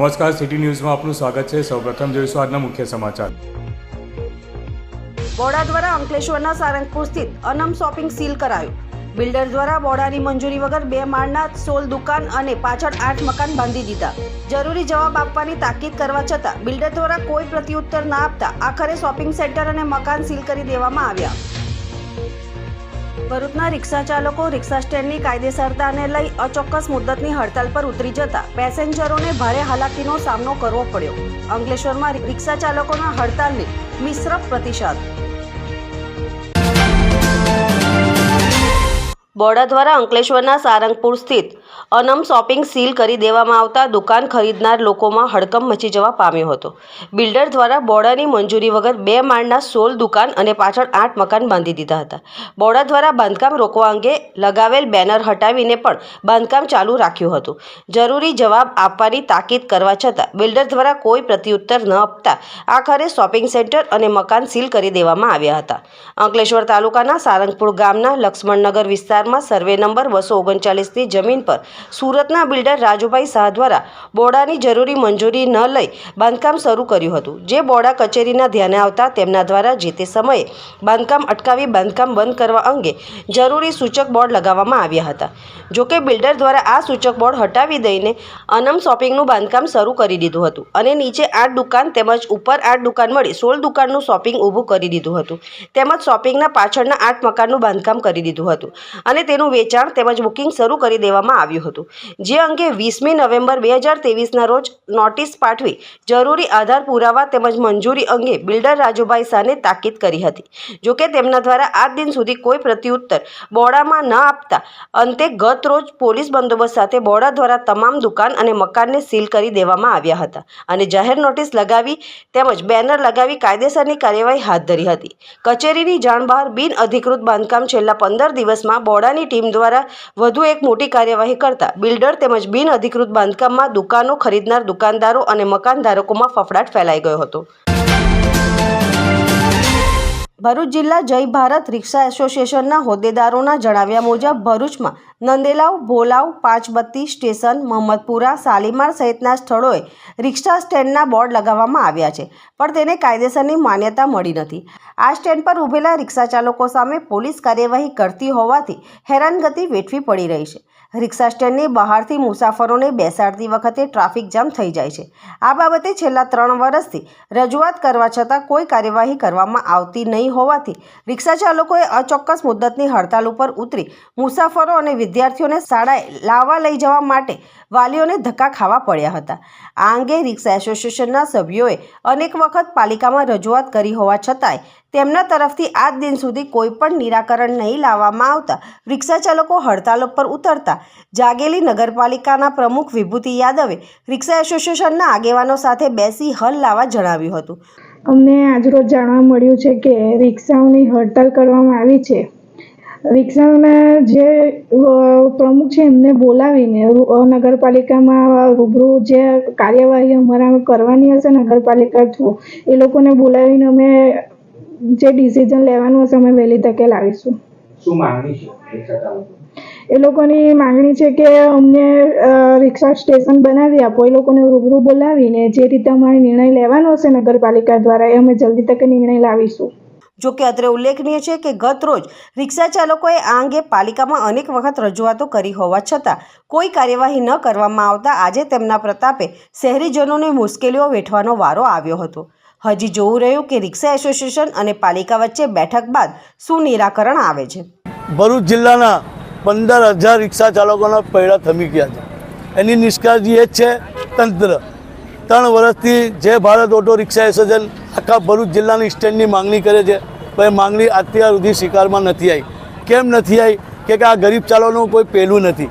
નમસ્કાર સિટી ન્યૂઝમાં આપનું સ્વાગત છે. સૌપ્રથમ જોઈશું આજના મુખ્ય સમાચાર. બોડા દ્વારા અંકલેશ્વરના સારંગપુર સ્થિત અનમ શોપિંગ સીલ કરાયું. બિલ્ડર દ્વારા બોડાની મંજૂરી વગર બે માળના સોલ દુકાન અને પાછળ આઠ મકાન બાંધી દીધા. જરૂરી જવાબ આપવાની તાકીદ કરવા છતાં બિલ્ડર દ્વારા કોઈ પ્રત્યુત્તર ના આપતા આખરે શોપિંગ સેન્ટર અને મકાન સીલ કરી દેવામાં આવ્યા. ભરૂચના રિક્ષા ચાલકો રિક્ષા સ્ટેન્ડની કાયદેસરતાને લઈ અચોક્કસ મુદ્દતની હડતાલ પર ઉતરી જતા પેસેન્જરોને ભારે હાલાકીનો સામનો કરવો પડ્યો. અંકલેશ્વરમાં રિક્ષા ચાલકોના હડતાલને મિશ્ર પ્રતિસાદ. બોડા દ્વારા અંકલેશ્વરના સારંગપુર સ્થિત અનમ શોપિંગ સીલ કરી દેવામાં આવતા દુકાન ખરીદનાર લોકોમાં હડકંપ મચી જવા પામ્યો હતો. બિલ્ડર દ્વારા બોડાની મંજૂરી વગર બે માળના સોળ દુકાન અને પાછળ આઠ મકાન બાંધી દીધા હતા. બોડા દ્વારા બાંધકામ રોકવા અંગે લગાવેલ બેનર હટાવીને પણ બાંધકામ ચાલુ રાખ્યું હતું. જરૂરી જવાબ આપવાની તાકીદ કરવા છતાં બિલ્ડર દ્વારા કોઈ પ્રત્યુત્તર ન આપતા આખરે શોપિંગ સેન્ટર અને મકાન સીલ કરી દેવામાં આવ્યા હતા. અંકલેશ્વર તાલુકાના સારંગપુર ગામના લક્ષ્મણનગર વિસ્તારમાં સર્વે નંબર બસો ઓગણચાલીસની જમીન પર સુરતના બિલ્ડર રાજુભાઈ શાહ દ્વારા બોડાની જરૂરી મંજૂરી ન લઈ બાંધકામ શરૂ કર્યું હતું. જે બોડા કચેરીના ધ્યાને આવતા તેમના દ્વારા જે તે સમયે બાંધકામ અટકાવી બાંધકામ બંધ કરવા અંગે જરૂરી સૂચક બોર્ડ લગાવવામાં આવ્યા હતા. જોકે બિલ્ડર દ્વારા આ સૂચક બોર્ડ હટાવી દઈને અનમ શોપિંગનું બાંધકામ શરૂ કરી દીધું હતું અને નીચે આઠ દુકાન તેમજ ઉપર આઠ દુકાન મળી સોળ દુકાનનું શોપિંગ ઊભું કરી દીધું હતું. તેમજ શોપિંગના પાછળના આઠ મકાનનું બાંધકામ કરી દીધું હતું અને તેનું વેચાણ તેમજ બુકિંગ શરૂ કરી દેવામાં આવ્યું હતું. જે અંગે વીસમી નવેમ્બર બે હજાર તેવીસના રોજ નોટિસ પાઠવી જરૂરી આધાર પુરાવા તેમજ મંજૂરી અંગે બિલ્ડર રાજુભાઈ શાહને તાકીદ કરી હતી. જોકે તેમના દ્વારા આજ દિન સુધી કોઈ પ્રત્યુત્તર બોડામાં ન આપતા અંતે ગત રોજ પોલીસ બંદોબસ્ત સાથે બોડા દ્વારા તમામ દુકાન અને મકાનને સીલ કરી દેવામાં આવ્યા હતા અને જાહેર નોટિસ લગાવી તેમજ બેનર લગાવી કાયદેસરની કાર્યવાહી હાથ ધરી હતી. કચેરીની જાણ બહાર બિન અધિકૃત બાંધકામ છેલ્લા પંદર દિવસમાં બોડાની ટીમ દ્વારા વધુ એક મોટી કાર્યવાહી કરતા બિલ્ડર તેમજ બિન અધિકૃત બાંધકામમાં દુકાનો ખરીદનાર દુકાનદારો અને મકાન ધારકોમાં ફફડાટ ફેલાઈ ગયો હતો. ભરૂચ જિલ્લા જય ભારત રિક્ષા એસોસિએશનના હોદ્દેદારોના જણાવ્યા મુજબ ભરૂચમાં નંદેલાવ, ભોલાવ, પાંચબત્તી સ્ટેશન, મહમ્મદપુરા શાલીમાર સહિતના સ્થળોએ રિક્ષા સ્ટેન્ડના બોર્ડ લગાવવામાં આવ્યા છે, પણ તેને કાયદેસરની માન્યતા મળી નથી. આ સ્ટેન્ડ પર ઊભેલા રિક્ષા ચાલકો સામે પોલીસ કાર્યવાહી કરતી હોવાથી હેરાનગતિ વેઠવી પડી રહી છે. રિક્ષા સ્ટેન્ડની બહારથી મુસાફરોને બેસાડતી વખતે ટ્રાફિક જામ થઈ જાય છે. આ બાબતે છેલ્લા ત્રણ વર્ષથી રજૂઆત કરવા છતાં કોઈ કાર્યવાહી કરવામાં આવતી નહીં હોવાથી રિક્ષા ચાલકોએ અચોક્કસ મુદ્દતની હડતાલ ઉપર ઉતરી મુસાફરો અને વિદ્યાર્થીઓને શાળાએ લાવવા લઈ જવા માટે વાલીઓને ધક્કા ખાવા પડ્યા હતા. આ અંગે રિક્ષા એસોસિએશનના સભ્યોએ અનેક વખત પાલિકામાં રજૂઆત કરી હોવા છતાંય તેમના તરફથી આજ દિન સુધી કોઈ પણ નિરાકરણ નહીં લાવવામાં આવતા રિક્ષા ચાલકો હડતાલ પર ઉતરતા જાગેલી નગરપાલિકાના પ્રમુખ વિભૂતિ યાદવે રિક્ષા એસોસિએશનના આગેવાનો સાથે બેસી હલ લાવવા જણાવ્યું હતું. અમને આજરોજ જાણવા મળ્યું છે કે રિક્ષાઓની હડતાલ કરવામાં આવી છે. રિક્ષાઓના જે પ્રમુખ છે એમને બોલાવીને નગરપાલિકામાં રૂબરૂ જે કાર્યવાહી અમારા કરવાની હશે નગરપાલિકા થ્રુ, એ લોકોને બોલાવીને અમે જે ડિસિઝન લેવાનું હશે અમે વહેલી તકે લાવીશું. શું માંગણી છે? એ લોકોની માંગણી છે કે અમને રિક્ષા સ્ટેશન બનાવી આપો. એ લોકોને રૂબરૂ બોલાવીને જે રીતે અમારે નિર્ણય લેવાનો હશે નગરપાલિકા દ્વારા એ અમે જલ્દી તકે નિર્ણય લાવીશું. જોકે અત્રે ઉલ્લેખનીય છે કે ગત રોજ રિક્ષા ચાલકોએ આ અંગે પાલિકામાં અનેક વખત રજૂઆતો કરી હોવા છતાં કોઈ કાર્યવાહી ન કરવામાં આવતા આજે તેમના પ્રતાપે શહેરીજનોને મુશ્કેલીઓ વેઠવાનો વારો આવ્યો હતો. હજી જોવું રહ્યું કે રિક્ષા એસોસિએશન અને પાલિકા વચ્ચે બેઠક બાદ શું નિરાકરણ આવે છે. ભરૂચ જિલ્લાના પંદર હજાર રિક્ષા ચાલકોના પૈડા થમી ગયા છે. એની નિષ્કાળજી એ જ છે તંત્ર. ત્રણ વર્ષથી જે ભારત ઓટો રિક્ષા એસોસિએશન આખા ભરૂચ જિલ્લાની સ્ટેન્ડની માંગણી કરે છે, પણ એ માંગણી અત્યાર સુધી સ્વીકારમાં નથી આવી. કેમ નથી આવી? કે આ ગરીબ ચાલકોનું કોઈ પહેલું નથી.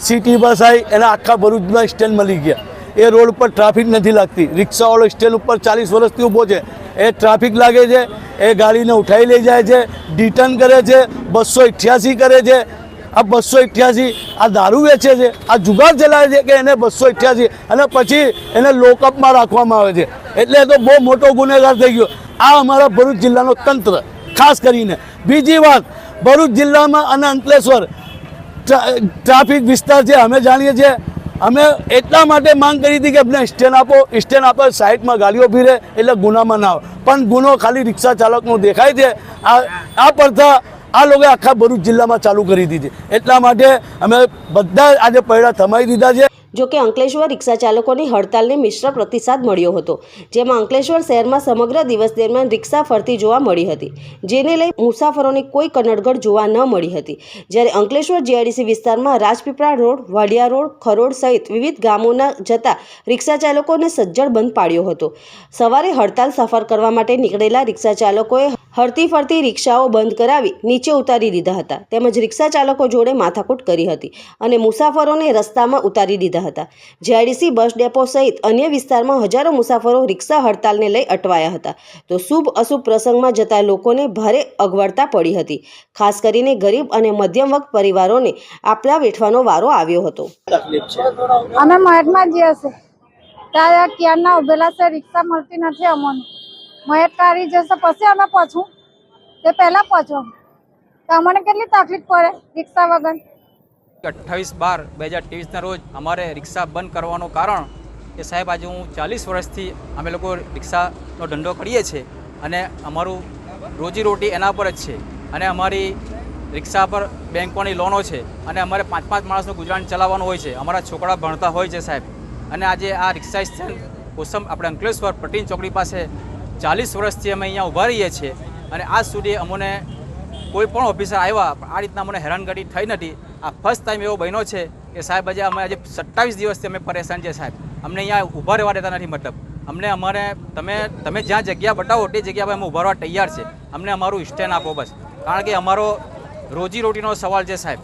સિટી બસ આવી એના આખા ભરૂચમાં સ્ટેન્ડ મળી ગયા. એ રોડ પર ટ્રાફિક નથી લાગતી. રિક્ષાવાળો સ્ટેન્ડ ઉપર ચાલીસ વર્ષથી ઊભો છે. એ ટ્રાફિક લાગે છે, એ ગાડીને ઉઠાવી લઈ જાય છે, ડિટર્ન કરે છે, બસો અઠ્યાસી કરે છે આ બસો અઠ્યાસી આ દારૂ વેચે છે, આ જુગાર ચલાવે છે કે એને બસો અઠ્યાસી? અને પછી એને લોકઅપમાં રાખવામાં આવે છે. એટલે તો બહુ મોટો ગુનેગાર થઈ ગયો. આ અમારા ભરૂચ જિલ્લાનો તંત્ર, ખાસ કરીને. બીજી વાત, ભરૂચ જિલ્લામાં અને અંકલેશ્વર, ટ્રા- ટ્રાફિક વિસ્તાર છે, અમે જાણીએ છીએ. અમે એટલા માટે માંગ કરી હતી કે અમને સ્ટેન્ડ આપો સ્ટેન્ડ આપો, સાઈડમાં ગાડીઓ ફીરે એટલે ગુનામાં ના આવે. પણ ગુનો ખાલી રિક્ષા ચાલકનો દેખાય છે. આ આ પ્રથા આ લોકોએ આખા ભરૂચ જિલ્લામાં ચાલુ કરી દીધી એટલા માટે અમે બધા આજે પૈડા થમાઈ દીધા છે. જોકે અંકલેશ્વર રિક્ષા ચાલકોની હડતાલને મિશ્ર પ્રતિસાદ મળ્યો હતો, જેમાં અંકલેશ્વર શહેરમાં સમગ્ર દિવસ દરમિયાન રિક્ષા ફરતી જોવા મળી હતી, જેને લઈ મુસાફરોની કોઈ કનડગડ જોવા ન મળી હતી. જ્યારે અંકલેશ્વર જીઆઈડીસી વિસ્તારમાં રાજપીપળા રોડ, વાડિયા રોડ, ખરોડ સહિત વિવિધ ગામોના જતા રિક્ષા ચાલકોને સજ્જડ બંધ પાડ્યો હતો. સવારે હડતાલ સફર કરવા માટે નીકળેલા રિક્ષા ચાલકોએ હરતી ફરતી રિક્ષાઓ બંધ કરાવી નીચે ઉતારી દીધા હતા. તેમજ રિક્ષા ચાલકો જોડે માથાકૂટ કરી હતી અને મુસાફરોને રસ્તામાં ઉતારી દીધા હતા. જેઆઈડીસી બસ ડેપો સહિત અન્ય વિસ્તારમાં હજારો મુસાફરો રિક્ષા હડતાલને લઈ અટવાયા હતા. તો શુભ અશુભ પ્રસંગમાં જતા લોકોને ભારે અગવડતા પડી હતી. ખાસ કરીને ગરીબ અને મધ્યમ વર્ગ પરિવારોને આપલા વેઠવાનો વારો આવ્યો હતો. અમે મહેટમાં જઈએ છે ત્યાં ક્યારના ઉભેલા છે રિક્ષા મળતી નથી અમને. મહેટ કાઢી જશે, પછી અમે પહોંચવું તે પહેલાં પહોંચવું તો અમને કેટલી તકલીફ પડે રિક્ષા વગર? અઠ્ઠાવીસ બાર બે હજાર ત્રેવીસના રોજ અમારે રિક્ષા બંધ કરવાનું કારણ કે સાહેબ, આજે હું ચાલીસ વર્ષથી અમે લોકો રિક્ષાનો ધંધો કરીએ છીએ અને અમારું રોજીરોટી એના પર જ છે અને અમારી રિક્ષા પર બેંકોની લોનો છે અને અમારે પાંચ પાંચ માણસનું ગુજરાન ચલાવવાનું હોય છે. અમારા છોકરા ભણતા હોય છે સાહેબ. અને આજે આ રિક્ષા સ્ટેન્ડ કોસમ આપણે અંકલેશ્વર પટીન ચોકડી પાસે ચાલીસ વર્ષથી અમે અહીંયા ઊભા રહીએ છીએ અને આજ સુધી અમને કોઈ પણ ઓફિસર આવ્યા, પણ આ રીતના અમને હેરાનગતિ થઈ નથી. આ ફર્સ્ટ ટાઈમ એવો બન્યો છે કે સાહેબ, આજે અમે આજે સત્તાવીસ દિવસથી અમે પરેશાન છે સાહેબ. અમને અહીંયા ઊભા રહેવા દેતા નથી મતલબ. અમને અમારે તમે તમે જ્યાં જગ્યા બતાવો તે જગ્યા પર અમે ઊભા રહેવા તૈયાર છે અમને અમારું સ્ટેન્ડ આપો બસ. કારણ કે અમારો રોજીરોટીનો સવાલ છે સાહેબ.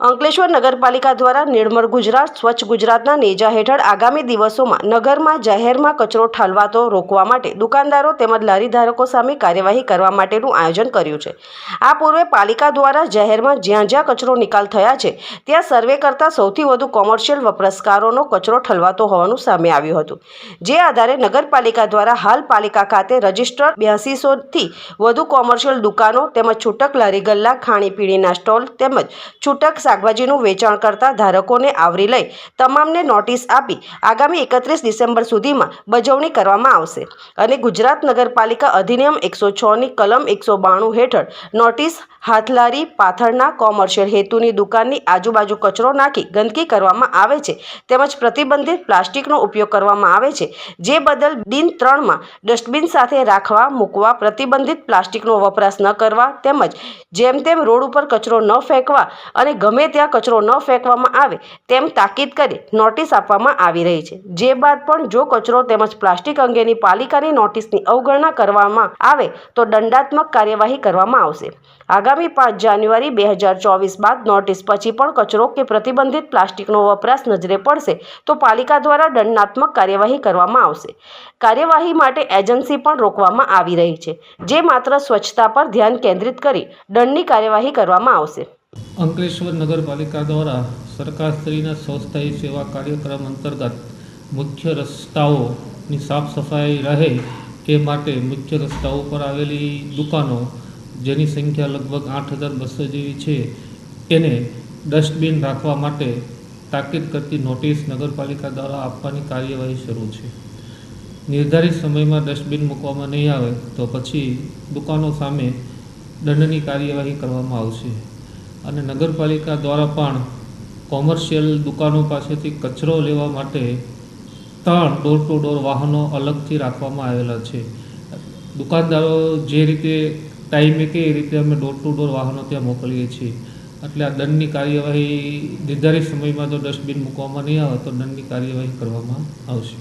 અંકલેશ્વર નગરપાલિકા દ્વારા નિર્મળ ગુજરાત, સ્વચ્છ ગુજરાતના નેજા હેઠળ આગામી દિવસોમાં નગરમાં, જાહેરમાં કચરો ઠાલવાતો રોકવા માટે દુકાનદારો તેમજ લારી ધારકો સામે કાર્યવાહી કરવા માટેનું આયોજન કર્યું છે. આ પૂર્વે પાલિકા દ્વારા જાહેરમાં જ્યાં જ્યાં કચરો નિકાલ થયા છે, ત્યાં સર્વે કરતાં સૌથી વધુ કોમર્શિયલ વપરાશકારોનો કચરો ઠલવાતો હોવાનું સામે આવ્યું હતું. જે આધારે નગરપાલિકા દ્વારા હાલ પાલિકા ખાતે રજિસ્ટર્ડ બ્યાસીસોથી વધુ કોમર્શિયલ દુકાનો તેમજ છૂટક લારી ગલ્લા, ખાણીપીણીના સ્ટોલ તેમજ છૂટક શાકભાજીનું વેચાણ કરતા ધારકોને આવરી લઈ તમામને નોટિસ આપી આગામી એકત્રીસ ડિસેમ્બર સુધીમાં બજવણી કરવામાં આવશે. અને ગુજરાત નગરપાલિકા અધિનિયમ એકસો છની કલમ એકસો બાણું હેઠળ નોટિસ હાથલારી પાથરના કોમર્શિયલ હેતુની દુકાનની આજુબાજુ કચરો નાખી ગંદકી કરવામાં આવે છે. તેમજ પ્રતિબંધિત પ્લાસ્ટિકનો ઉપયોગ કરવામાં આવે છે. જે બદલ દિન ત્રણમાં ડસ્ટબિન સાથે રાખવા, મૂકવા, પ્રતિબંધિત પ્લાસ્ટિકનો વપરાશ ન કરવા તેમજ જેમ તેમ રોડ ઉપર કચરો ન ફેંકવા અને ગમે ત્યાં કચરો ન ફેંકવામાં આવે તેમ તાકીદ કરી નોટિસ આપવામાં આવી રહી છે. જે બાદ પણ જો કચરો તેમજ પ્લાસ્ટિક અંગેની પાલિકાની નોટિસની અવગણના કરવામાં આવે તો દંડાત્મક કાર્યવાહી કરવામાં આવશે. આગામી પાંચ જાન્યુઆરી બે હજાર ચોવીસ બાદ નોટિસ પછી પણ કચરો કે પ્રતિબંધિત પ્લાસ્ટિકનો વપરાશ નજરે પડશે તો પાલિકા દ્વારા દંડનાત્મક કાર્યવાહી કરવામાં આવશે. કાર્યવાહી માટે એજન્સી પણ રોકવામાં આવી રહી છે. જે માત્ર સ્વચ્છતા પર ધ્યાન કેન્દ્રિત કરી દંડની કાર્યવાહી કરવામાં આવશે. અંકલેશ્વર નગરપાલિકા દ્વારા સરકારશ્રીના સ્વસ્થાયી સેવા કાર્યક્રમ અંતર્ગત મુખ્ય રસ્તાઓની સાફ સફાઈ રહે તે માટે મુખ્ય રસ્તાઓ પર આવેલી દુકાનો જેની સંખ્યા લગભગ આઠ હજાર બસો જેવી છે, એને ડસ્ટબિન રાખવા માટે તાકીદ કરતી નોટિસ નગરપાલિકા દ્વારા આપવાની કાર્યવાહી શરૂ છે. નિર્ધારિત સમયમાં ડસ્ટબિન મૂકવામાં નહીં આવે તો પછી દુકાનો સામે દંડની કાર્યવાહી કરવામાં આવશે. અને નગરપાલિકા દ્વારા પણ કોમર્શિયલ દુકાનો પાસેથી કચરો લેવા માટે ત્રણ ડોર ટુ ડોર વાહનો અલગથી રાખવામાં આવેલા છે. દુકાનદારો જે રીતે ટાઈમે કે એ રીતે અમે ડોર ટુ ડોર વાહનો ત્યાં મોકલીએ છીએ? એટલે આ દંડની કાર્યવાહી નિર્ધારિત સમયમાં જો ડસ્ટબિન મૂકવામાં નહીં આવે તો દંડની કાર્યવાહી કરવામાં આવશે.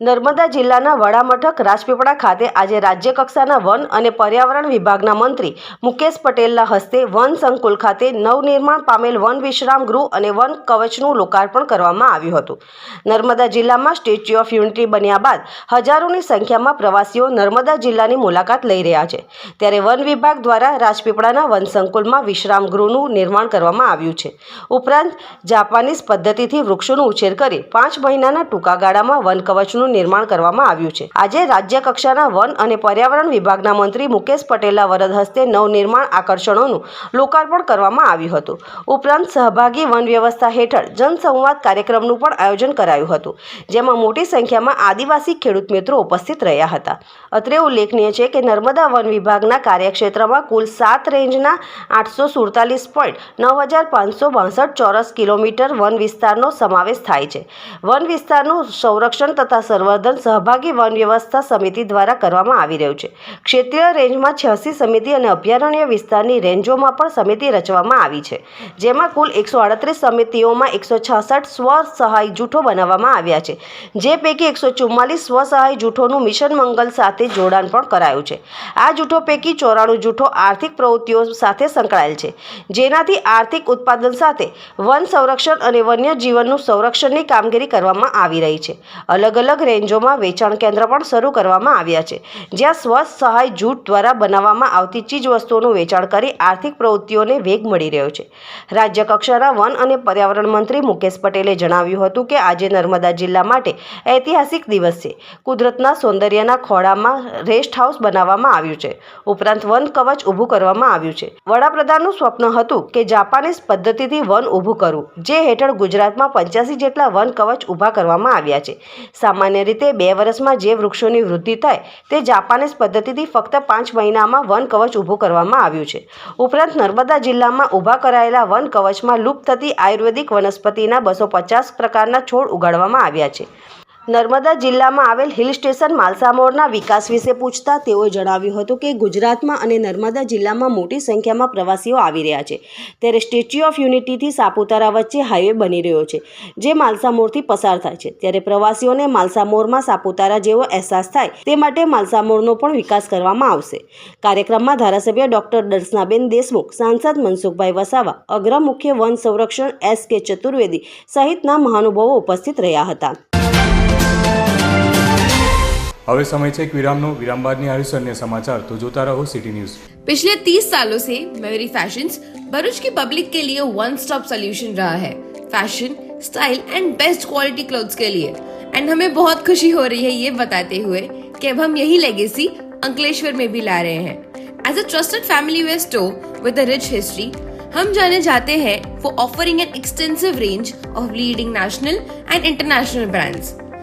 નર્મદા જિલ્લાના વડામથક રાજપીપળા ખાતે આજે રાજ્ય કક્ષાના વન અને પર્યાવરણ વિભાગના મંત્રી મુકેશ પટેલના હસ્તે વન સંકુલ ખાતે નવનિર્માણ પામેલ વન વિશ્રામ ગૃહ અને વન કવચનું લોકાર્પણ કરવામાં આવ્યું હતું. નર્મદા જિલ્લામાં સ્ટેચ્યુ ઓફ યુનિટી બન્યા બાદ હજારોની સંખ્યામાં પ્રવાસીઓ નર્મદા જિલ્લાની મુલાકાત લઈ રહ્યા છે. ત્યારે વન વિભાગ દ્વારા રાજપીપળાના વન સંકુલમાં વિશ્રામ ગૃહનું નિર્માણ કરવામાં આવ્યું છે. ઉપરાંત જાપાનીઝ પદ્ધતિથી વૃક્ષોનો ઉછેર કરી પાંચ મહિનાના ટૂંકા ગાળામાં વન કવચનું ઝોનનું નિર્માણ કરવામાં આવ્યું છે. આજે રાજ્ય કક્ષાના વન અને પર્યાવરણ વિભાગના મંત્રી મુકેશ પટેલના વરદ હસ્તે નવનિર્માણ આકર્ષણોનું લોકાર્પણ કરવામાં આવ્યું હતું. ઉપરાંત સહભાગી વન વ્યવસ્થા હેઠળ જનસંવાદ કાર્યક્રમનું પણ આયોજન કરાયું હતું, જેમાં મોટી સંખ્યામાં આદિવાસી ખેડૂત મિત્રો ઉપસ્થિત રહ્યા હતા. અત્રે ઉલ્લેખનીય છે કે નર્મદા વન વિભાગના કાર્યક્ષેત્રમાં કુલ સાત રેન્જના આઠસો સુડતાલીસ પોઈન્ટ નવ હજાર પાંચસો બાસઠ ચોરસ કિલોમીટર વન વિસ્તારનો સમાવેશ થાય છે. વન વિસ્તારનું સંરક્ષણ તથા સંવર્ધન સહભાગી વન વ્યવસ્થા સમિતિ દ્વારા કરવામાં આવી રહ્યું છે. ક્ષેત્રીય રેન્જમાં છ્યાસી સમિતિ અને અભયારણ્ય વિસ્તારની રેન્જોમાં પણ સમિતિ રચવામાં આવી છે. જેમાં કુલ એકસો આડત્રીસ સમિતિઓમાં એકસો છાસઠ સ્વ સહાય જૂથો બનાવવામાં આવ્યા છે. જે પૈકી એકસો ચુમ્માલીસ સ્વ સહાય જૂથોનું મિશન મંગલ સાથે જોડાણ પણ કરાયું છે. આ જૂથો પૈકી ચોરાણું જૂથો આર્થિક પ્રવૃત્તિઓ સાથે સંકળાયેલ છે. જેનાથી આર્થિક ઉત્પાદન સાથે વન સંરક્ષણ અને વન્ય જીવનનું સંરક્ષણની કામગીરી કરવામાં આવી રહી છે. અલગ અલગ રેન્જોમાં વેચાણ કેન્દ્ર પણ શરૂ કરવામાં આવ્યા છે, જ્યાં સ્વ સહાય જૂથ દ્વારા બનાવવામાં આવતી ચીજ વસ્તુઓનું વેચાણ કરી આર્થિક પ્રવૃત્તિઓને વેગ મળી રહ્યો છે. રાજ્ય કક્ષાના વન અને પર્યાવરણ મંત્રી મુકેશ પટેલે જણાવ્યું હતું કે આજે નર્મદા જિલ્લા માટે ઐતિહાસિક દિવસ છે. કુદરતના સૌંદર્યના ખોળામાં રેસ્ટ હાઉસ બનાવવામાં આવ્યું છે. ઉપરાંત વન કવચ ઊભું કરવામાં આવ્યું છે. વડાપ્રધાનનું સ્વપ્ન હતું કે જાપાનીઝ પદ્ધતિથી વન ઊભું કરવું, જે હેઠળ ગુજરાતમાં પંચ્યાસી જેટલા વન કવચ ઊભા કરવામાં આવ્યા છે. સામાન્ય રીતે બે વર્ષમાં જે વૃક્ષોની વૃદ્ધિ થાય તે જાપાનીઝ પદ્ધતિથી ફક્ત પાંચ મહિનામાં વન કવચ ઊભું કરવામાં આવ્યું છે. ઉપરાંત નર્મદા જિલ્લામાં ઊભા કરાયેલા વન કવચમાં લુપ્ત થતી આયુર્વેદિક વનસ્પતિના બસો પચાસ પ્રકારના છોડ ઉગાડવામાં આવ્યા છે. નર્મદા જિલ્લામાં આવેલ હિલ સ્ટેશન માલસામોરના વિકાસ વિશે પૂછતા તેઓએ જણાવ્યું હતું કે ગુજરાતમાં અને નર્મદા જિલ્લામાં મોટી સંખ્યામાં પ્રવાસીઓ આવી રહ્યા છે. ત્યારે સ્ટેચ્યુ ઓફ યુનિટીથી સાપુતારા વચ્ચે હાઈવે બની રહ્યો છે, જે માલસામોરથી પસાર થાય છે. ત્યારે પ્રવાસીઓને માલસામોરમાં સાપુતારા જેવો અહેસાસ થાય, તે માટે માલસામોરનો પણ વિકાસ કરવામાં આવશે. કાર્યક્રમમાં ધારાસભ્ય ડોક્ટર દર્શનાબેન દેશમુખ, સાંસદ મનસુખભાઈ વસાવા અગ્ર મુખ્ય વન સંરક્ષણ એસ કે ચતુર્વેદી સહિતના મહાનુભાવો ઉપસ્થિત રહ્યા હતા. હવે સમય છે એક વિરામનો વિરામ બાદની આયુષ અન્ય સમાચાર તો જોતા રહો સિટી ન્યૂઝ पिछले 30 सालों से मयूरी फैशंस भरूच की पब्लिक के लिए वन स्टॉप सोल्यूशन रहा है fashion style and best quality clothes के लिए एंड हमें बहुत खुशी हो रही है ये बताते हुए कि अब हम यही लेगेसी अंकलेश्वर में भी ला रहे हैं as a trusted family wear store with a rich history हम जाने जाते हैं for offering an extensive range of leading national and international brands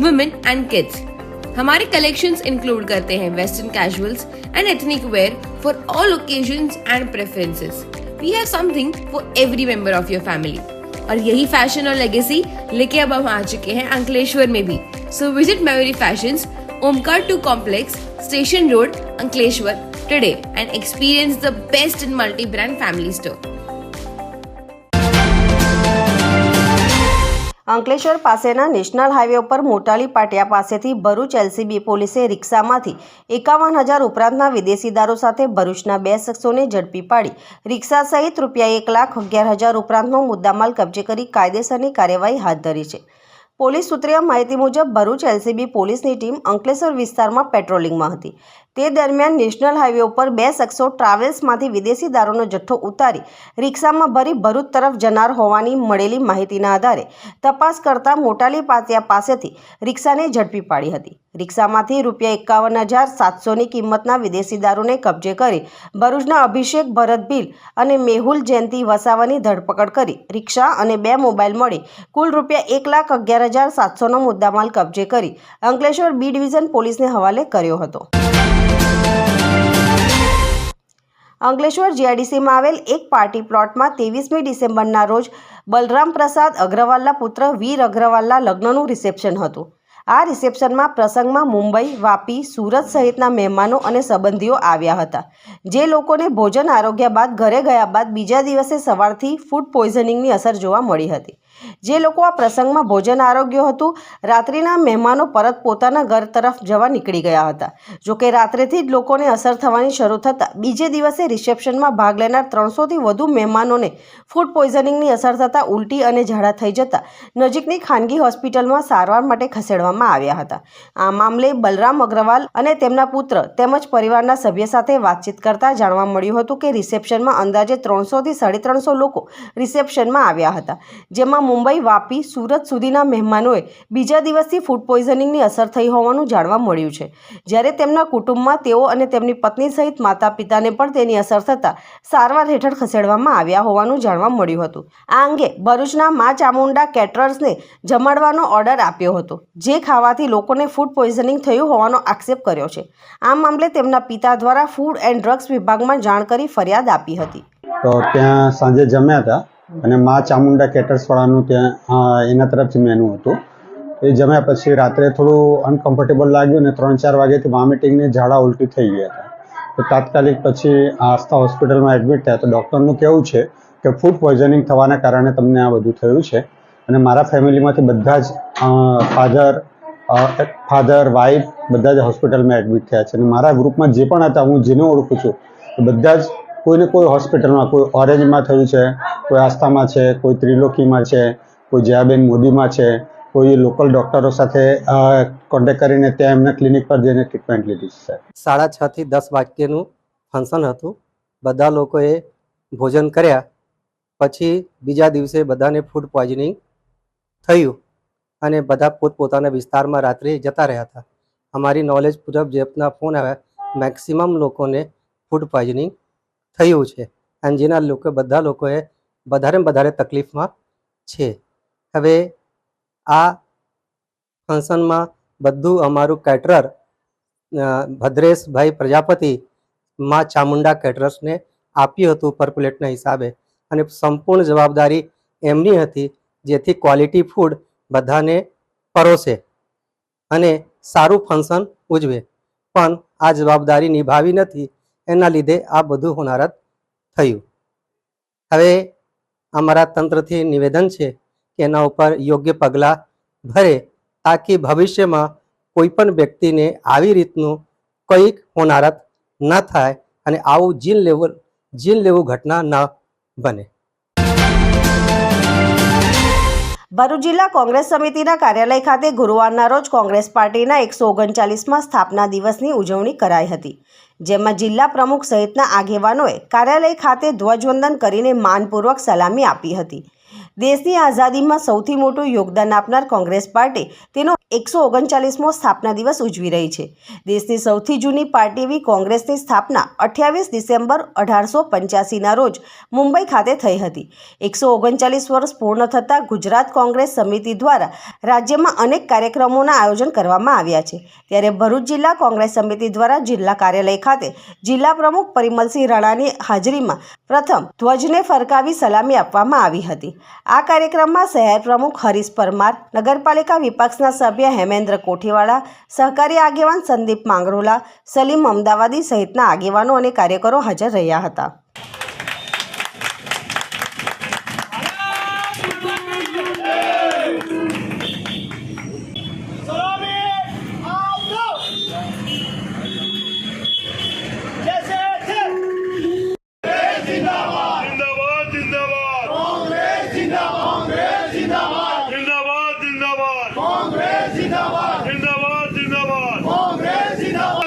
women and kids हमारे कलेक्शंस इंक्लूड करते हैं western casuals and ethnic wear for all occasions and preferences we have something for every member of your family और यही fashion और legacy लेके अब हम आ चुके हैं अंकलेश्वर में भी. So visit memory fashion Omkar two complex station road Ankleshwar today and experience the best in multi brand family store Ankleshwar પાસેના નેશનલ હાઈવે ઉપર મોટાલી પાટિયા પાસેથી ભરૂચ એલસીબી પોલીસે રિક્ષામાંથી એકાવન હજાર ઉપરાંતના વિદેશી દારૂ સાથે ભરૂચના બે શખ્સોને ઝડપી પાડી. રિક્ષા સહિત રૂપિયા એક લાખ અગિયાર હજાર ઉપરાંતનો મુદ્દામાલ કબજે કરી કાયદેસરની કાર્યવાહી હાથ ધરી છે. પોલીસ સૂત્રીય માહિતી મુજબ ભરૂચ એલસીબી પોલીસની ટીમ અંકલેશ્વર વિસ્તારમાં પેટ્રોલિંગમાં હતી. તે દરમિયાન નેશનલ હાઈવે ઉપર બે શખ્સો ટ્રાવેલ્સમાંથી વિદેશી દારૂનો જથ્થો ઉતારી રિક્ષામાં ભરી ભરૂચ તરફ જનાર હોવાની મળેલી માહિતીના આધારે તપાસ કરતા મોટાલી પાતિયા પાસેથી રિક્ષાને ઝડપી પાડી હતી. રિક્ષામાંથી રૂપિયા એકાવન હજાર સાતસોની કિંમતના વિદેશી દારૂને કબજે કરી ભરૂચના અભિષેક ભરત ભીલ અને મેહુલ જયંતિ વસાવાની ધરપકડ કરી રિક્ષા અને બે મોબાઈલ મળી કુલ રૂપિયા એક લાખ અગિયાર હજાર સાતસોનો મુદ્દામાલ કબજે કરી અંકલેશ્વર બી ડિવિઝન પોલીસને હવાલે કર્યો હતો. અંકલેશ્વર જીઆઈડીસીમાં આવેલ એક પાર્ટી પ્લોટમાં ત્રેવીસમી ડિસેમ્બરના રોજ બલરામ પ્રસાદ અગ્રવાલના પુત્ર વીર અગ્રવાલના લગ્નનું રિસેપ્શન હતું. આ રિસેપ્શનમાં પ્રસંગમાં મુંબઈ, વાપી, સુરત સહિતના મહેમાનો અને સંબંધીઓ આવ્યા હતા. જે લોકોને ભોજન, આરોગ્ય બાદ ઘરે ગયા બાદ બીજા દિવસે સવારથી ફૂડ પોઈઝનિંગની અસર જોવા મળી હતી. જે લોકો આ પ્રસંગમાં ભોજન આરોગ્ય હતું, રાત્રિના મહેમાનો પરત પોતાના ઘર તરફ જવા નીકળી ગયા હતા. જોકે રાત્રેથી જ લોકોને અસર થવાની શરૂ થતાં, બીજે દિવસે રિસેપ્શનમાં ભાગ લેનાર ત્રણસોથી વધુ મહેમાનોને ફૂડ પોઈઝનિંગની અસર થતાં ઉલટી અને ઝાડા થઈ જતાં નજીકની ખાનગી હોસ્પિટલમાં સારવાર માટે ખસેડવામાં આવ્યા હતા. આ મામલે બલરામ અગ્રવાલ અને તેમના પુત્ર તેમજ પરિવારના સભ્ય સાથે વાતચીત કરતા જાણવા મળ્યું હતું કે રિસેપ્શનમાં અંદાજે ત્રણસોથી સાડી ત્રણસો લોકો રિસેપ્શનમાં આવ્યા હતા, જેમાં મુંબઈ, વાપી, સુરત સુધીના મહેમાનોએ બીજા દિવસથી ફૂડ પોઈઝનિંગની અસર થઈ હોવાનું જાણવા મળ્યું છે. જ્યારે તેમના કુટુંબમાં તેઓ અને તેમની પત્ની સહિત માતા પિતાને પણ તેની અસર થતાં સારવાર હેઠળ ખસેડવામાં આવ્યા હોવાનું જાણવા મળ્યું હતું. આ અંગે ભરૂચના મા ચામુંડા કેટરર્સને જમાડવાનો ઓર્ડર આપ્યો હતો, જે ખાવાથી લોકોને ફૂડ પોઈઝનિંગ થયું હોવાનો આક્ષેપ કર્યો છે. આ મામલે તેમના પિતા દ્વારા ફૂડ એન્ડ ડ્રગ્સ વિભાગમાં જાણ કરી ફરિયાદ આપી હતી. તો ત્યાં સાંજે જમ્યા હતા. અને મા ચામુંડા કેટર્સવાળાનું ત્યાં એના તરફથી મેનુ હતું. એ જમ્યા પછી રાત્રે થોડું અનકમ્ફર્ટેબલ લાગ્યું ને ત્રણ ચાર વાગ્યાથી વોમિટિંગને ઝાડા ઉલટી થઈ ગયા હતા. તો તાત્કાલિક પછી આસ્થા હોસ્પિટલમાં એડમિટ થયા. તો ડૉક્ટરનું કહેવું છે કે ફૂડ પોઈઝનિંગ થવાના કારણે તમને આ બધું થયું છે. અને મારા ફેમિલીમાંથી બધા જ ફાધર ફાધર વાઈફ બધા જ હોસ્પિટલમાં એડમિટ થયા છે. અને મારા ગ્રુપમાં જે પણ હતા, હું જેને ઓળખું છું બધા જ કોઈને કોઈ હોસ્પિટલમાં, કોઈ ઓરેન્જમાં થયું છે, કોઈ આસ્થામાં છે, કોઈ ત્રિલોકીમાં છે, કોઈ જયાબેન મોદીમાં છે, કોઈ લોકલ ડોક્ટરો સાથે કોન્ટેક્ટ કરીને ત્યાં એમના ક્લિનિક પર જઈને ટ્રીટમેન્ટ લીધી છે સાડા છ થી દસ વાગ્યેનું ફંક્શન હતું. બધા લોકોએ ભોજન કર્યા. પછી બીજા દિવસે બધાને ફૂડ પોઈઝનિંગ થયું અને બધા પોતપોતાના વિસ્તારમાં રાત્રે જતા રહ્યા હતા. અમારી નોલેજ મુજબ જેપના ફોન આવ્યા મેક્સિમમ લોકોને ફૂડ પોઈઝનિંગ થયું છે. અને જેના લોકો, બધા લોકોએ વધારે વધારે તકલીફમાં છે. હવે આ ફંક્શનમાં બધું અમારું કેટરર ભદ્રેશભાઈ પ્રજાપતિ માં ચામુંડા કેટરર્સને આપ્યું હતું પર પ્લેટના હિસાબે. અને સંપૂર્ણ જવાબદારી એમની હતી, જેથી ક્વોલિટી ફૂડ બધાને પરોસે અને સારું ફંક્શન ઉજવે. પણ આ જવાબદારી નિભાવી નથી. એના લીધે આ બધું હોનારત થયું. હવે અમારા તંત્રથી નિવેદન છે કે એના ઉપર યોગ્ય પગલાં ભરે તાકી ભવિષ્યમાં કોઈ પણ વ્યક્તિને આવી રીતનું કંઈક હોનારત ન થાય અને આવું જીન લેવું જીન લેવું ઘટના ન બને. ભરૂચ જિલ્લા કોંગ્રેસ સમિતિના કાર્યાલય ખાતે ગુરુવારના રોજ કોંગ્રેસ પાર્ટીના એકસો ઓગણચાલીસમાં સ્થાપના દિવસની ઉજવણી કરાઈ હતી, જેમાં જિલ્લા પ્રમુખ સહિતના આગેવાનોએ કાર્યાલય ખાતે ધ્વજવંદન કરીને માનપૂર્વક સલામી આપી હતી. દેશની આઝાદીમાં સૌથી મોટું યોગદાન આપનાર કોંગ્રેસ પાર્ટી તેનો એકસો ઓગણચાલીસમો સ્થાપના દિવસ ઉજવી રહી છે. દેશની સૌથી જૂની પાર્ટી એવી કોંગ્રેસની સ્થાપના અઠ્યાવીસ ડિસેમ્બર અઢારસો પંચ્યાસીના રોજ મુંબઈ ખાતે થઈ હતી. એકસો ઓગણચાલીસ વર્ષ પૂર્ણ થતાં ગુજરાત કોંગ્રેસ સમિતિ દ્વારા રાજ્યમાં અનેક કાર્યક્રમોના આયોજન કરવામાં આવ્યા છે. ત્યારે ભરૂચ જિલ્લા કોંગ્રેસ સમિતિ દ્વારા જિલ્લા કાર્યાલય ખાતે જિલ્લા પ્રમુખ પરિમલસિંહ રાણાની હાજરીમાં પ્રથમ, ધ્વજને ફરકાવી સલામી આપવામાં આવી હતી. આ કાર્યક્રમમાં શહેર પ્રમુખ હરીશ પરમાર, નગરપાલિકા વિપક્ષના સભ્ય હેમેન્દ્ર કોઠીવાડા સહકારી આગેવાન સંદીપ માંગરોલા, સલીમ અમદાવાદી સહિતના આગેવાનો અને કાર્યકરો હાજર રહ્યા હતા. કોંગ્રેસ જિંદાબાદ. જિંદાબાદ જિંદાબાદ. કોંગ્રેસ જિંદાબાદ.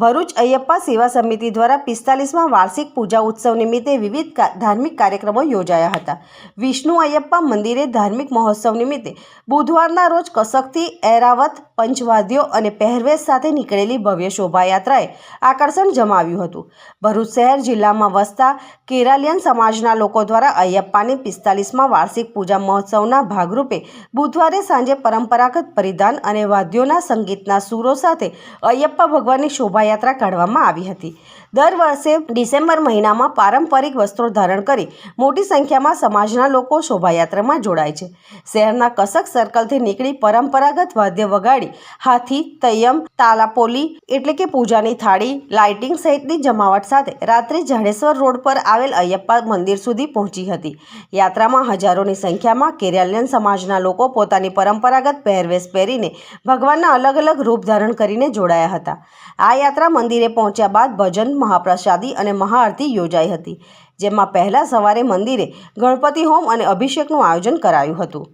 ભરૂચ અયપ્પા સેવા સમિતિ દ્વારા પિસ્તાલીસમાં વાર્ષિક પૂજા ઉત્સવ નિમિત્તે વિવિધ ધાર્મિક કાર્યક્રમો યોજાયા હતા. વિષ્ણુ અયપ્પા મંદિરે ધાર્મિક મહોત્સવ નિમિત્તે બુધવારના રોજ કસકથી એરાવત પંચવાદ્યો અને પહેરવેશ સાથે નીકળેલી ભવ્ય શોભાયાત્રાએ આકર્ષણ જમાવ્યું હતું. ભરૂચ શહેર જિલ્લામાં વસતા કેરાલિયન સમાજના લોકો દ્વારા અયપ્પાની પિસ્તાલીસમાં વાર્ષિક પૂજા મહોત્સવના ભાગરૂપે બુધવારે સાંજે પરંપરાગત પરિધાન અને વાદ્યોના સંગીતના સૂરો સાથે અયપ્પા ભગવાનની શોભાયાત્રા કાઢવામાં આવી હતી. દર વર્ષે ડિસેમ્બર મહિનામાં પારંપરિક વસ્ત્રો ધારણ કરી મોટી સંખ્યામાં સમાજના લોકો શોભાયાત્રામાં જોડાય છે. શહેરના કસક સર્કલથી નીકળી પરંપરાગત વાદ્ય વગાડી, હાથી, તૈયમ, તાલાપોલી એટલે કે પૂજાની થાળી લાઇટિંગ સહિતની જમાવટ સાથે રાત્રે જાડેશ્વર રોડ પર આવેલ અયપ્પા મંદિર સુધી પહોંચી હતી. યાત્રામાં હજારોની સંખ્યામાં કેરાલિયન સમાજના લોકો પોતાની પરંપરાગત પહેરવેશ પહેરીને ભગવાનના અલગ અલગ રૂપ ધારણ કરીને જોડાયા હતા. આ યાત્રા મંદિરે પહોંચ્યા બાદ ભજન મહાપ્રસાદી અને મહાઆરતી યોજાઈ હતી, જેમાં પહેલા સવારે મંદિરે ગણપતિ હોમ અને અભિષેકનું આયોજન કરાયું હતું.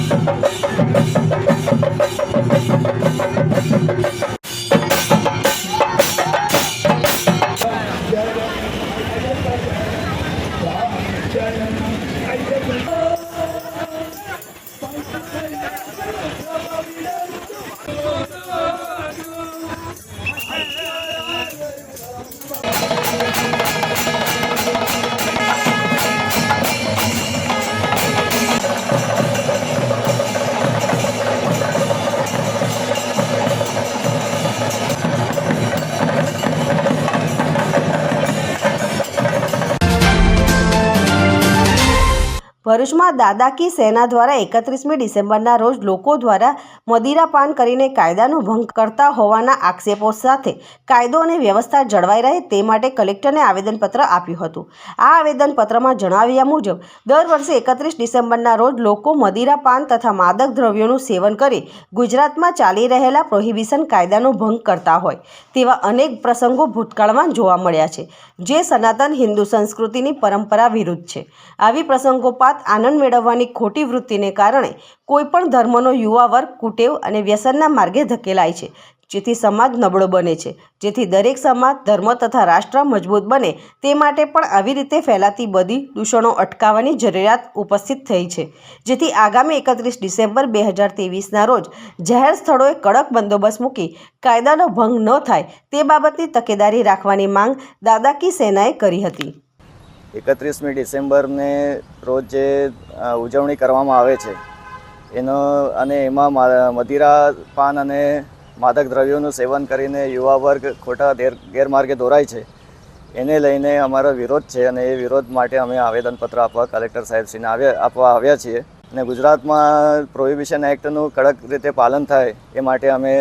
ભરૂચમાં દાદા કી સેના દ્વારા એકત્રીસમી ડિસેમ્બરના રોજ લોકો દ્વારા મદિરાપાન કરીને કાયદાનો ભંગ કરતા હોવાના આક્ષેપો સાથે કાયદો અને વ્યવસ્થા જળવાઈ રહે તે માટે કલેક્ટરને આવેદનપત્ર આપ્યું હતું. આ આવેદનપત્રમાં જણાવ્યા મુજબ, દર વર્ષે એકત્રીસ ડિસેમ્બરના રોજ લોકો મદિરાપાન તથા માદક દ્રવ્યોનું સેવન કરી ગુજરાતમાં ચાલી રહેલા પ્રોહિબિશન કાયદાનો ભંગ કરતા હોય, તેવા અનેક પ્રસંગો ભૂતકાળમાં જોવા મળ્યા છે, જે સનાતન હિન્દુ સંસ્કૃતિની પરંપરા વિરુદ્ધ છે. આવી પ્રસંગોપાત આનંદ મેળવવાની ખોટી વૃત્તિને કારણે કોઈપણ ધર્મનો યુવા વર્ગ કુટેવ અને વ્યસનના માર્ગે ધકેલાય છે. જેથી સમાજ નબળો બને છે. જેથી દરેક સમાજ, ધર્મ તથા રાષ્ટ્ર મજબૂત બને. તે માટે પણ આવી રીતે ફેલાતી બધી દૂષણો અટકાવવાની જરૂરિયાત ઉપસ્થિત થઈ છે. જેથી આગામી એકત્રીસ ડિસેમ્બર બે હજાર ત્રેવીસના રોજ જાહેર સ્થળોએ કડક બંદોબસ્ત મૂકી કાયદાનો ભંગ ન થાય તે બાબતની તકેદારી રાખવાની માંગ દાદાકી સેનાએ કરી હતી. એકત્રીસમી ડિસેમ્બરને રોજ જે ઉજવણી કરવામાં આવે છે એનો અને એમાં મદિરા પાન અને માદક દ્રવ્યોનું સેવન કરીને યુવા વર્ગ ખોટા ગેરમાર્ગે દોરાય છે. એને લઈને અમારો વિરોધ છે અને એ વિરોધ માટે અમે આવેદનપત્ર આપવા કલેક્ટર સાહેબશ્રીને આવ્યા, આપવા આવ્યા છીએ. અને ગુજરાતમાં પ્રોહિબિશન એક્ટનું કડક રીતે પાલન થાય એ માટે અમે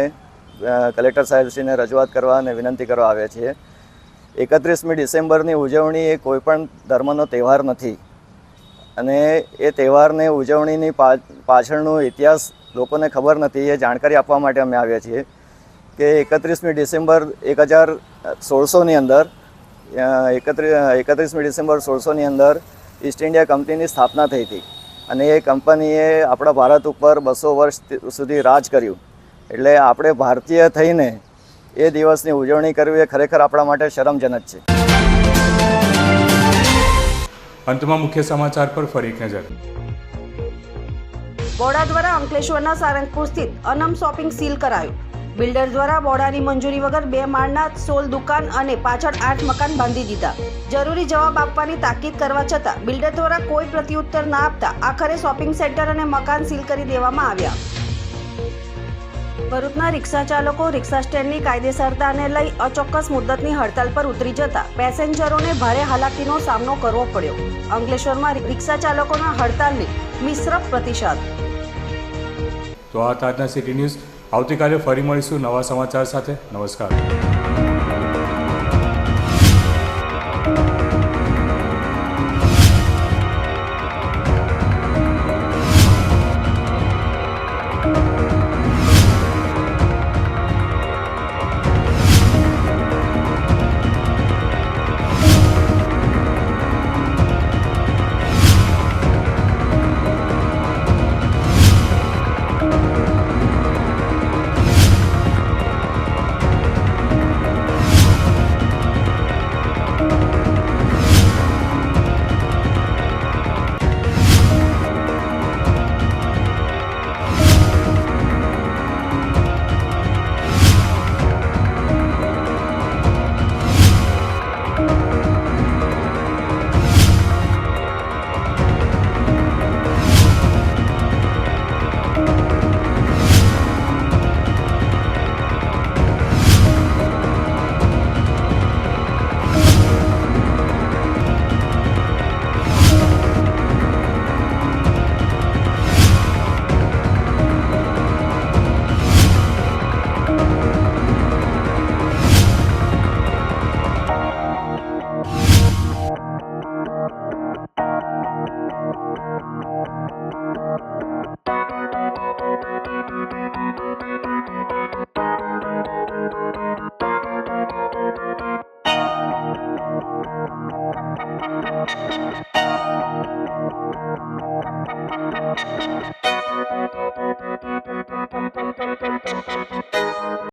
કલેક્ટર સાહેબશ્રીને રજૂઆત કરવા અને વિનંતી કરવા આવ્યા છીએ. એકત્રીસમી ડિસેમ્બરની ઉજવણી એ કોઈપણ ધર્મનો તહેવાર નથી. અને એ તહેવારને ઉજવણીની પાછળનો ઇતિહાસ લોકોને ખબર નથી, એ જાણકારી આપવા માટે અમે આવ્યા છીએ કે એકત્રીસમી ડિસેમ્બર એક હજાર સોળસોની અંદર એકત્રી, એકત્રીસમી ડિસેમ્બર સોળસોની અંદર ઈસ્ટ ઇન્ડિયા કંપનીની સ્થાપના થઈ હતી અને એ કંપનીએ આપણા ભારત ઉપર બસો વર્ષ સુધી રાજ કર્યું. એટલે આપણે ભારતીય થઈને એ દિવસની ઉજવણી કરવી એ ખરેખર આપણા માટે શરમજનક છે. અંતમાં મુખ્ય સમાચાર પર ફરી નજર. બોડા દ્વારા અંકલેશ્વરના સારંગપુર સ્થિત અનમ શોપિંગ સીલ કરાયું. બિલ્ડર દ્વારા બોડાની મંજૂરી વગર બે માળના સોલ દુકાન અને પાછળ આઠ મકાન બાંધી દીધા. જરૂરી જવાબ આપવાની તાકીદ કરવા છતાં બિલ્ડર દ્વારા કોઈ પ્રત્યુત્તર ના આપતા આખરે શોપિંગ સેન્ટર અને મકાન સીલ કરી દેવામાં આવ્યા. ભરૂચના રિક્ષા ચાલકો રિક્ષા સ્ટેન્ડની કાયદેસરતાને લઈ અચોક્કસ મુદ્દતની હડતાલ પર ઉતરી જતા પેસેન્જરોને ભારે હાલાકીનો સામનો કરવો પડ્યો. અંકલેશ્વરમાં રિક્ષા ચાલકોના હડતાલની મિશ્ર પ્રતિસાદ. તો આ તાજના સિટી ન્યૂઝ. આવતીકાલે ફરી મળીશું નવા સમાચાર સાથે. નમસ્કાર.